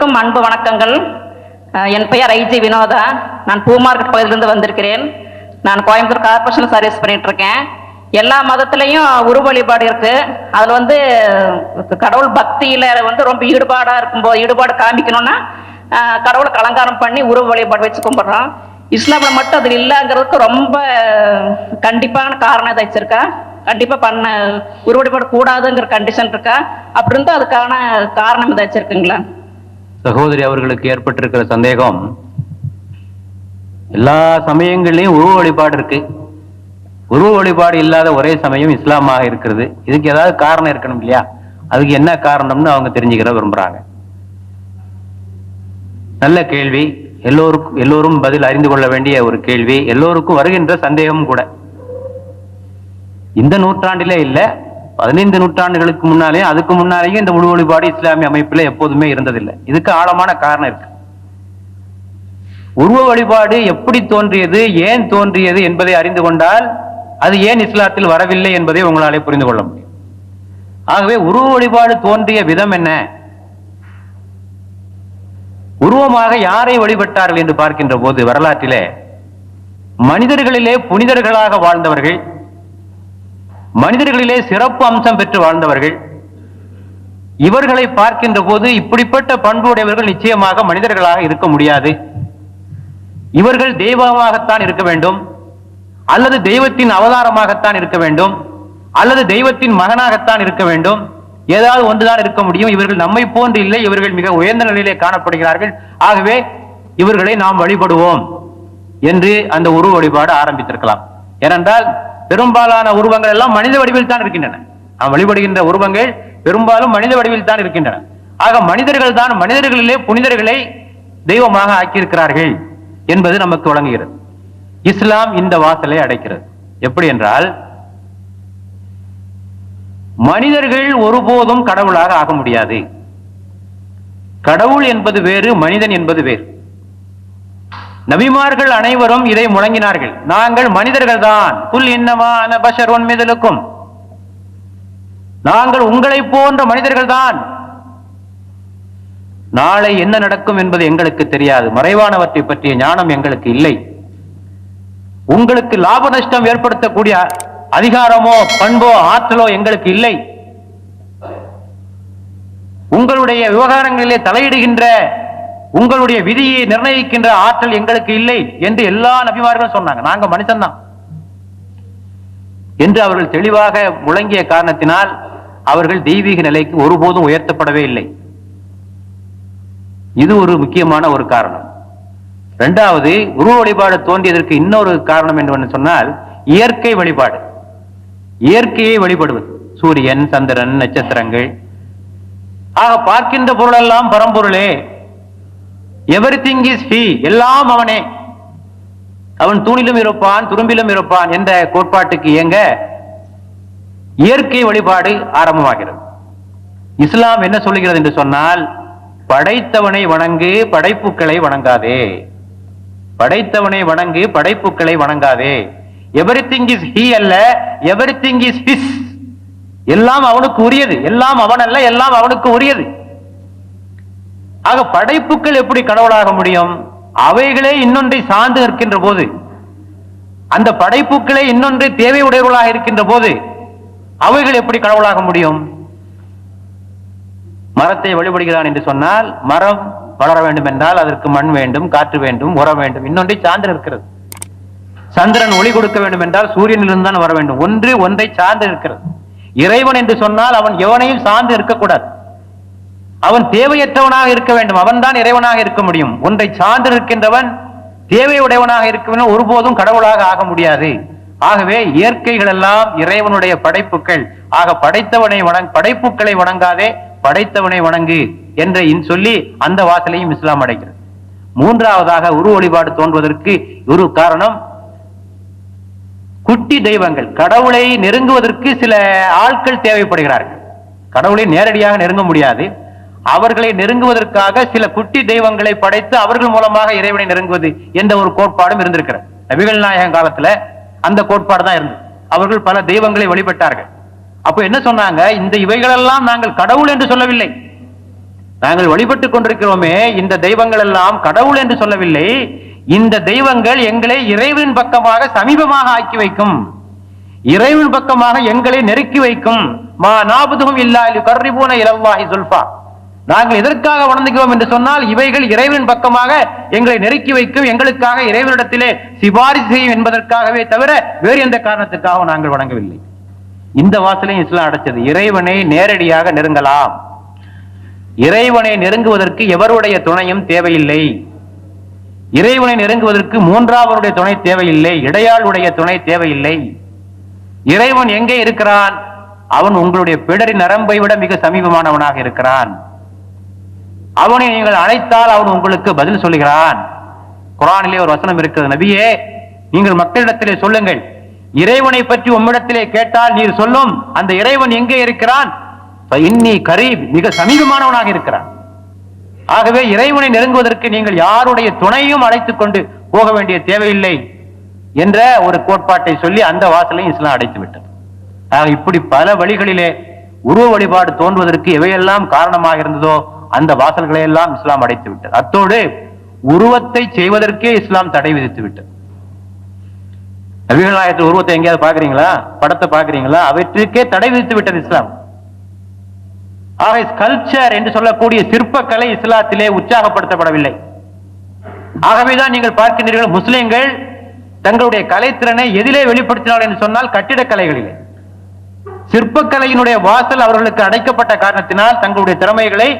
அனைவருக்கும் அன்பு வணக்கங்கள். என் பெயர் ஐஜி வினோதா. நான் பூ மார்க்கெட் பகுதியிலிருந்து வந்திருக்கிறேன். நான் கோயம்புத்தூர் கார்பரேஷன் சர்வீஸ் பண்ணிட்டு இருக்கேன். எல்லா மதத்துலேயும் உரு வழிபாடு இருக்கு. அதில் வந்து கடவுள் பக்தியில வந்து ரொம்ப ஈடுபாடா இருக்கும்போது ஈடுபாடு காமிக்கணும்னா கடவுளை அலங்காரம் பண்ணி உருவ வழிபாடு வச்சு கும்பிட்றோம். இஸ்லாமில் மட்டும் அது இல்லைங்கிறதுக்கு ரொம்ப கண்டிப்பான காரணம் இதை வச்சிருக்கா. கண்டிப்பாக பண்ண உருவ வழிபாடு கூடாதுங்கிற கண்டிஷன் இருக்கா? அப்படி இருந்தால் அதுக்கான காரணம் இதை வச்சிருக்குங்களா? சகோதரி அவர்களுக்கு ஏற்பட்டிருக்கிற சந்தேகம் எல்லா சமயங்கள்லையும் உருவ வழிபாடு இருக்கு. உருவ வழிபாடு இல்லாத ஒரே சமயம் இஸ்லாமாக இருக்கிறது. இதுக்கு ஏதாவது காரணம் இருக்கணும் இல்லையா? அதுக்கு என்ன காரணம்னு அவங்க தெரிஞ்சுக்கிற விரும்புறாங்க. நல்ல கேள்வி. எல்லோருக்கும் எல்லோரும் பதில் அறிந்து கொள்ள வேண்டிய ஒரு கேள்வி. எல்லோருக்கும் வருகின்ற சந்தேகம் கூட. இந்த நூற்றாண்டிலே இல்ல. பதினைந்து நூற்றாண்டுகளுக்கு முன்னாலே அதுக்கு முன்னாலேயும் இந்த முழு வழிபாடு இஸ்லாமிய அமைப்பில் எப்போதுமே இருந்ததில்லை. இதுக்கு ஆழமான காரணம் இருக்கு. உருவ வழிபாடு எப்படி தோன்றியது ஏன் தோன்றியது என்பதை அறிந்து கொண்டால் அது ஏன் இஸ்லாத்தில் வரவில்லை என்பதை உங்களாலே புரிந்து கொள்ள முடியும். ஆகவே உருவ வழிபாடு தோன்றிய விதம் என்ன? உருவமாக யாரை வழிபட்டார்கள் என்று பார்க்கின்ற போது வரலாற்றிலே மனிதர்களிலே புனிதர்களாக வாழ்ந்தவர்கள் மனிதர்களிலே சிறப்பு அம்சம் பெற்று வாழ்ந்தவர்கள். இவர்களை பார்க்கின்ற போது இப்படிப்பட்ட பண்புடையவர்கள் நிச்சயமாக மனிதர்களாக இருக்க முடியாது. இவர்கள் தெய்வமாகத்தான் இருக்க வேண்டும். அல்லது தெய்வத்தின் அவதாரமாகத்தான் இருக்க வேண்டும். அல்லது தெய்வத்தின் மகனாகத்தான் இருக்க வேண்டும். ஏதாவது ஒன்றுதான் இருக்க முடியும். இவர்கள் நம்மை போன்று இல்லை. இவர்கள் மிக உயர்ந்த நிலையிலே காணப்படுகிறார்கள். ஆகவே இவர்களை நாம் வழிபடுவோம் என்று அந்த உருவ வழிபாடு ஆரம்பித்திருக்கலாம். ஏனென்றால் பெரும்பாலான உருவங்கள் எல்லாம் மனித வடிவில் தான் இருக்கின்றன. நாம் வழிபடுகின்ற உருவங்கள் பெரும்பாலும் மனித வடிவில் தான் இருக்கின்றன. ஆக மனிதர்கள் தான் மனிதர்களிலே புனிதர்களை தெய்வமாக ஆக்கியிருக்கிறார்கள் என்பது நமக்கு வழங்குகிறது. இஸ்லாம் இந்த வாசலை அடைக்கிறது. எப்படி என்றால் மனிதர்கள் ஒருபோதும் கடவுளாக ஆக முடியாது. கடவுள் என்பது வேறு மனிதன் என்பது வேறு. நபிமார்கள் அனைவரும் இதை முழங்கினார்கள். நாங்கள் மனிதர்கள் தான் புல் இன்னமா அனபஷர் ஒன்மிதலுக்கும் நாங்கள் உங்களை போன்ற மனிதர்கள் தான் நாளை என்ன நடக்கும் என்பது எங்களுக்கு தெரியாது. மறைவானவற்றை பற்றிய ஞானம் எங்களுக்கு இல்லை. உங்களுக்கு லாப நஷ்டம் ஏற்படுத்தக்கூடிய அதிகாரமோ பண்போ ஆற்றலோ எங்களுக்கு இல்லை. உங்களுடைய விவகாரங்களிலே தலையிடுகின்ற உங்களுடைய விதியை நிர்ணயிக்கின்ற ஆற்றல் எங்களுக்கு இல்லை என்று எல்லா நபிமார்களும் சொன்னாங்க. நாங்க மனுஷன்தான். என்று அவர்கள் தெளிவாக முழங்கிய காரணத்தினால் அவர்கள் தெய்வீக நிலைக்கு ஒருபோதும் உயர்த்தப்படவே இல்லை. இது ஒரு முக்கியமான ஒரு காரணம். இரண்டாவது உருவ வழிபாடு தோன்றியதற்கு இன்னொரு காரணம் என்று சொன்னால் இயற்கை வழிபாடு. இயற்கையை வழிபடுவது. சூரியன் சந்திரன் நட்சத்திரங்கள். ஆக பார்க்கின்ற பொருளெல்லாம் பரம்பொருளே. எவ்ரி திங் இஸ் ஹி எல்லாம் அவனே. அவன் தூணிலும் இருப்பான் துரும்பிலும் இருப்பான் என்ற கோட்பாட்டுக்கு இயங்க இயற்கை வழிபாடு ஆரம்பமாகிறது. இஸ்லாம் என்ன சொல்லுகிறது என்று சொன்னால் படைத்தவனை வணங்கு படைப்புகளை வணங்காதே. படைத்தவனை வணங்கு படைப்புகளை வணங்காதே. எவ்ரி திங் இஸ் ஹி அல்ல எவ்ரி திங் இஸ் ஹிஸ் எல்லாம் அவனுக்கு உரியது எல்லாம் அவன் அல்ல எல்லாம் அவனுக்கு உரியது. ஆக படைப்புகள் எப்படி கடவுளாக முடியும்? அவைகளே இன்னொன்றை சார்ந்து நிற்கின்ற போது அந்த படைப்புகளே இன்னொன்றை தேவை உடையவர்களாக இருக்கின்ற போது அவைகள் எப்படி கடவுளாக முடியும்? மரத்தை வழிபடுகிறான் என்று சொன்னால் மரம் வளர வேண்டும் என்றால் அதற்கு மண் வேண்டும் காற்று வேண்டும் உரம் வேண்டும் இன்னொன்றை சார்ந்து நிற்கிறது. சந்திரன் ஒளி கொடுக்க வேண்டும் என்றால் சூரியனிலிருந்து தான் வர வேண்டும். ஒன்று ஒன்றை சார்ந்து இருக்கிறது இறைவன் என்று சொன்னால் அவன் எவனையும் சார்ந்து இருக்கக்கூடாது அவன் தேவையற்றவனாக இருக்க வேண்டும். அவன்தான் இறைவனாக இருக்க முடியும். ஒன்றை சார்ந்து இருக்கின்றவன் தேவையுடையவனாக இருக்க வேண்டும். ஒருபோதும் கடவுளாக ஆக முடியாது. ஆகவே இயற்கைகள் எல்லாம் இறைவனுடைய படைப்புகள். ஆக படைத்தவனை வணங் படைப்புகளை வணங்காதே படைத்தவனை வணங்கு என்ற இன் சொல்லி அந்த வாசலையும் இஸ்லாம் அடைகிறது. மூன்றாவதாக உரு வழிபாடு தோன்றுவதற்கு ஒரு காரணம். குட்டி தெய்வங்கள். கடவுளை நெருங்குவதற்கு சில ஆட்கள் தேவைப்படுகிறார்கள். கடவுளை நேரடியாக நெருங்க முடியாது. அவர்களை நெருங்குவதற்காக சில குட்டி தெய்வங்களை படைத்து அவர்கள் மூலமாக இறைவனை நெருங்குவது என்ற ஒரு கோட்பாடும் இருந்திருக்கிறது. நபிகள் நாயகம் காலத்துல அந்த கோட்பாடு தான் இருந்தது. அவர்கள் பல தெய்வங்களை வழிபட்டார்கள். அப்போ என்ன சொன்னாங்க? இந்த இவைகளெல்லாம் நாங்கள் கடவுள் என்று சொல்லவில்லை. நாங்கள் வழிபட்டுக் கொண்டிருக்கிறோமே இந்த தெய்வங்கள் எல்லாம் கடவுள் என்று சொல்லவில்லை. இந்த தெய்வங்கள் எங்களை இறைவனின் பக்கமாக சமீபமாக ஆக்கி வைக்கும். இறைவன் பக்கமாக எங்களை நெருக்கி வைக்கும். மா நாபுதுகும் இல்லா கர்ரிபூன இலவாஹி சொல்பா நாங்கள் எதற்காக வணங்குகிறோம் என்று சொன்னால் இவைகள் இறைவன் பக்கமாக எங்களை நெருக்கி வைக்கும் எங்களுக்காக இறைவனிடத்திலே சிபாரிசு செய்யும் என்பதற்காகவே தவிர வேறு எந்த காரணத்துக்காக நாங்கள் வணங்கவில்லை. இந்த வாசலையும் இஸ்லாம் அடைச்சது இறைவனை நேரடியாக நெருங்கலாம். இறைவனை நெருங்குவதற்கு எவருடைய துணையும் தேவையில்லை. இறைவனை நெருங்குவதற்கு மூன்றாவருடைய துணை தேவையில்லை. இடையாளுடைய துணை தேவையில்லை. இறைவன் எங்கே இருக்கிறான்? அவன் உங்களுடைய பிடரி நரம்பை விட மிக சமீபமானவனாக இருக்கிறான். அவனை நீங்கள் அழைத்தால் அவன் உங்களுக்கு பதில் சொல்லுகிறான். குரானிலே ஒரு வசனம் இருக்கிறது. நபியே நீங்கள் மக்களிடத்திலே சொல்லுங்கள். இறைவனை பற்றி உம்மிடத்திலே கேட்டால் நீர் சொல்லும். அந்த இறைவன் எங்கே இருக்கிறான்? இன்னி கரீப் மிக சமீபமானவனாக இருக்கிறான். ஆகவே இறைவனை நெருங்குவதற்கு நீங்கள் யாருடைய துணையும் அழைத்துக் கொண்டு போக வேண்டிய தேவையில்லை என்ற ஒரு கோட்பாட்டை சொல்லி அந்த வாசலையும் இஸ்லாம் அடைத்து விட்டது ஆக இப்படி பல வழிகளிலே உருவ வழிபாடு தோன்றுவதற்கு எவையெல்லாம் காரணமாக இருந்ததோ அந்த வாசல்களை எல்லாம் இஸ்லாம் அடைத்து விட்டது. அத்தோடு உருவத்தை செய்வதற்கே இஸ்லாம் தடை விதித்து விட்டது. நபிகள் நாயகத்தில் உருவத்தை எங்கேயாவது பாக்குறீங்களா படத்தை பாக்குறீங்களா அவற்றுக்கே தடை விதித்து விட்டது இஸ்லாம். ஆக ஸ்கல்ச்சர் என்று சொல்லக்கூடிய சிற்பக்கலை இஸ்லாத்திலே உற்சாகப்படுத்தப்படவில்லை. ஆகவேதான் நீங்கள் பார்க்கின்றீர்கள் முஸ்லிம்கள் தங்களுடைய கலைத்திறனை எதிலே வெளிப்படுத்தினார்கள் என்று சொன்னால் கட்டிடக்கலைகளிலே. சிற்பக்கலையினுடைய வாசல் அவர்களுக்கு அடைக்கப்பட்ட காரணத்தினால் தங்களுடைய திறமைகளை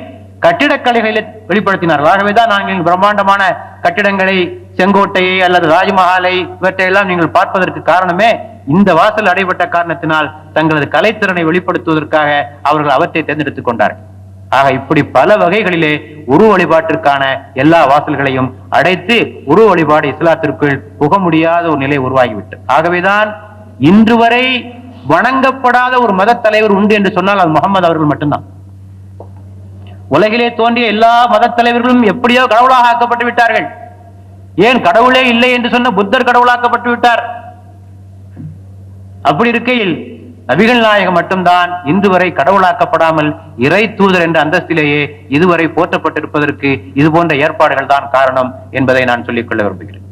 கட்டிடக்கலைகளில் வெளிப்படுத்தினார்கள். ஆகவேதான் நாங்கள் பிரம்மாண்டமான கட்டிடங்களை செங்கோட்டையை அல்லது ராஜ்மஹாலை இவற்றையெல்லாம் நீங்கள் பார்ப்பதற்கு காரணமே இந்த வாசல் அடைபட்ட காரணத்தினால் தங்களது கலைத்திறனை வெளிப்படுத்துவதற்காக அவர்கள் அவற்றை தேர்ந்தெடுத்துக் கொண்டார்கள். ஆக இப்படி பல வகைகளிலே உரு வழிபாட்டிற்கான எல்லா வாசல்களையும் அடைத்து உரு வழிபாடு இஸ்லாத்திற்குள் புக முடியாத ஒரு நிலை உருவாகிவிட்டது. ஆகவேதான் இன்று வரை வணங்கப்படாத ஒரு மத தலைவர் உண்டு என்று சொன்னால் அது முகமது அவர்கள் மட்டும்தான். உலகிலே தோன்றிய எல்லா மத தலைவர்களும் எப்படியோ கடவுளாக ஆக்கப்பட்டு விட்டார்கள். ஏன் கடவுளே இல்லை என்று சொன்ன புத்தர் கடவுளாக்கப்பட்டு விட்டார்? அப்படி இருக்கையில் நபிகள் நாயகம் மட்டும்தான் இன்று வரை கடவுளாக்கப்படாமல் இறை தூதர் என்ற அந்தஸ்திலேயே இதுவரை போற்றப்பட்டிருப்பதற்கு இது போன்ற ஏற்பாடுகள் தான் காரணம் என்பதை நான் சொல்லிக்கொள்ள விரும்புகிறேன்.